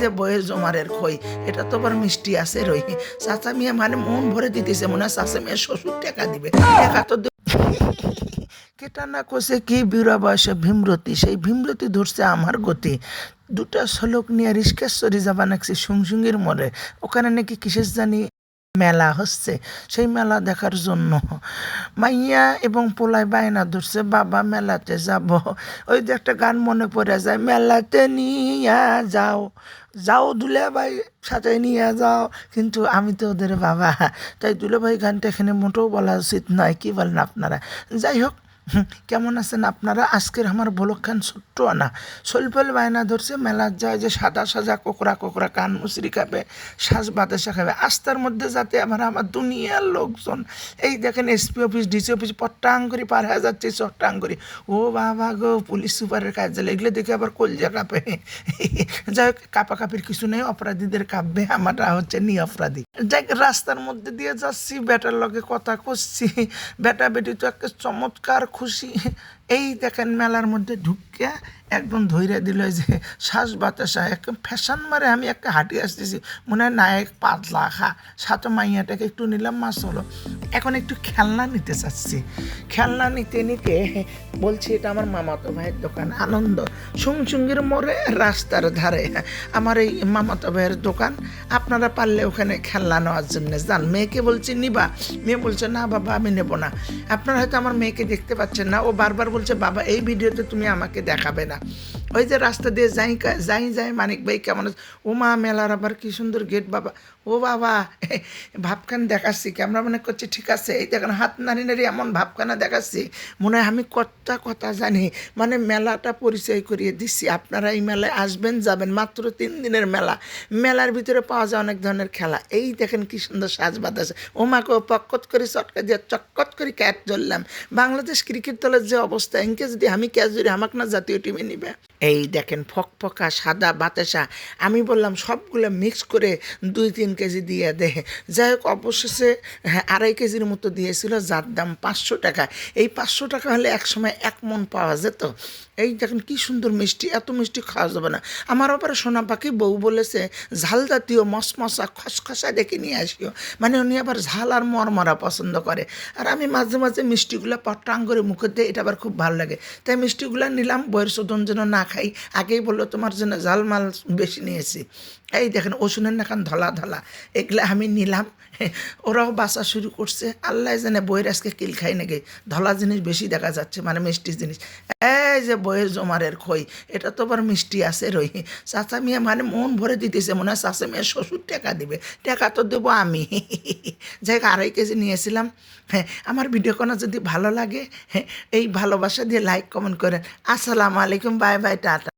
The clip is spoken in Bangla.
যে বয়ে জমারের খই, এটা তো আবার মিষ্টি আছে রই। চাচা মিয়া মানে মন ভরে দিতেছে, মনে হয় চাচা মিয়া শ্বশুর টাকা দিবে। টাকা তো কেটা না কষে কি বিরা বয়সে ভীমরতি, সেই ভীমরতি ধরছে আমার গতি। দুটা শলক নিয়ে রিস্কেশ্বরী যাবা নাকছি সুংসুঙ্গির মরে ওখানে নাকি কিসের জানি মেলা হচ্ছে। সেই মেলা দেখার জন্য মাইয়া এবং পোলাই বায়না ধরছে, বাবা, মেলাতে যাব। ওই যে একটা গান মনে পড়ে যায়, মেলাতে নিয়া যাও যাও দুলে ভাই সাথে নিয়ে যাও। কিন্তু আমি তো ওদের বাবা, তাই দুলে ভাই গানটা এখানে মোটেও বলা উচিত নয়, কি বলেন আপনারা? যাই হোক কেমন আছেন আপনারা? আজকের আমার বলক খান ছোট্ট আনা। সলফল বায়না ধরছে, মেলার যায় যে সাদা সাজা, কোকরা কোকরা কান মুসরি খাবে শ্বাস বাতাসা খাবে। আস্তার মধ্যে যাতে আবার আমার দুনিয়ার লোকজন, এই দেখেন এসপি অফিস ডিসি অফিস পট্টাং করে পার হয়ে যাচ্ছে চট্টাং করে ও বাবা গো, পুলিশ সুপারের জ্বালা এগুলো দেখে আবার কলজা কাঁপে। যাই হোক, কাপাকাপির কিছু নেই, অপরাধীদের কাঁপবে, আমারটা হচ্ছে নি অপরাধী যাই রাস্তার মধ্যে দিয়ে যাচ্ছি বেটার লগে কথা করছি। বেটা বেটি তো একটা চমৎকার 腰 এই দেখেন মেলার মধ্যে ঢুকিয়া একদম ধৈর্য দিল যে শ্বাস বাতাসা একদম ফ্যাশন মারে আমি একটা হাঁটি আসতেছি। মনে হয় নায়ক পাতলা, খা সাথে মাইয়াটাকে একটু নিলাম, মাছ হলো। এখন একটু খেলনা নিতে চাচ্ছি। খেলনা নিতে নিতে বলছি, এটা আমার মামাতো ভাইয়ের দোকান, আনন্দ। সুংসুঙ্গির মোড়ে রাস্তার ধারে আমার এই মামাতো ভাইয়ের দোকান। আপনারা পারলে ওখানে খেলনা নেওয়ার জন্য যান। মেয়েকে বলছি, নিবা। মেয়ে বলছে, না বাবা, আমি নেব না। আপনারা হয়তো আমার মেয়েকে দেখতে পাচ্ছেন না। ও বারবার বলছে বাবা এই ভিডিওতে তুমি আমাকে দেখাবে না। ওই যে রাস্তা দিয়ে যাই যাই যাই, মানিক ভাই কেমন আছে? ও মা, মেলার আবার কি সুন্দর গেট বাবা। ও বাবা, ভাবখান দেখাচ্ছি ক্যামেরা মনে করছি, ঠিক আছে, এই দেখেন, হাত নাড়ি নাড়ি এমন ভাবখানা দেখাচ্ছি, মনে হয় আমি কতটা কথা জানি। মানে মেলাটা পরিচয় করিয়ে দিচ্ছি, আপনারা এই মেলায় আসবেন, যাবেন, মাত্র তিন দিনের মেলা। মেলার ভিতরে পাওয়া যায় অনেক ধরনের খেলা। এই দেখেন কি সুন্দর সাজবাদ আছে। ও মাকে পক্কত করে চটকা দিয়ে চক্কত করে ক্যাট ধরলাম। বাংলাদেশ ক্রিকেট দলের যে অবস্থা এনকে যদি আমি ক্যাচ ধরি, আমাকে না জাতীয় টিমে নিবে। এই দেখেন ফকফকা, সাদা বাতাসা, আমি বললাম সবগুলো মিক্স করে দুই, তিন কেজি দিয়ে দে। যাই হোক, অবশেষে হ্যাঁ আড়াই কেজির মতো দিয়েছিল, যার দাম পাঁচশো টাকা। এই পাঁচশো টাকা হলে এক সময় এক মন পাওয়া যেত। এই দেখেন কি সুন্দর মিষ্টি, এত মিষ্টি খাওয়া যাবে না। আমার ওপরে সোনা পাখি বউ বলেছে, ঝাল জাতীয় মশমশা খসখসা দেখে নিয়ে আসিও। মানে উনি আবার ঝাল আর মরমরা পছন্দ করে। আর আমি মাঝে মাঝে মিষ্টিগুলো পট্টাং করে মুখে দিয়ে এটা আবার খুব ভালো লাগে। তাই মিষ্টিগুলো নিলাম, বইয়ের শোধন যেন না খাই, আগেই বলল, তোমার জন্য ঝাল মাল বেশি নিয়েছি। এই দেখেন ওষুধের নাখান ধলা ধলা। এগুলো আমি নিলাম। ওরাও বাসা শুরু করছে। আল্লাহ জানে বইয়ের আজকে কিল খাই নাকি। ধলা জিনিস বেশি দেখা যাচ্ছে মানে মিষ্টি জিনিস। এই যে বইয়ের জমারের খই, এটা তো আবার মিষ্টি আছে রই। চাচা মিয়া মানে মন ভরে দিতেছে, মনে হয় চাচা মেয়ে শ্বশুর টাকা দিবে। টাকা তো দেবো আমি। যাই আড়াই কেজি নিয়েছিলাম। হ্যাঁ আমার ভিডিও কোনো যদি ভালো লাগে হ্যাঁ এই ভালোবাসা দিয়ে লাইক কমেন্ট করেন। আসসালামু আলাইকুম বাই বাই that.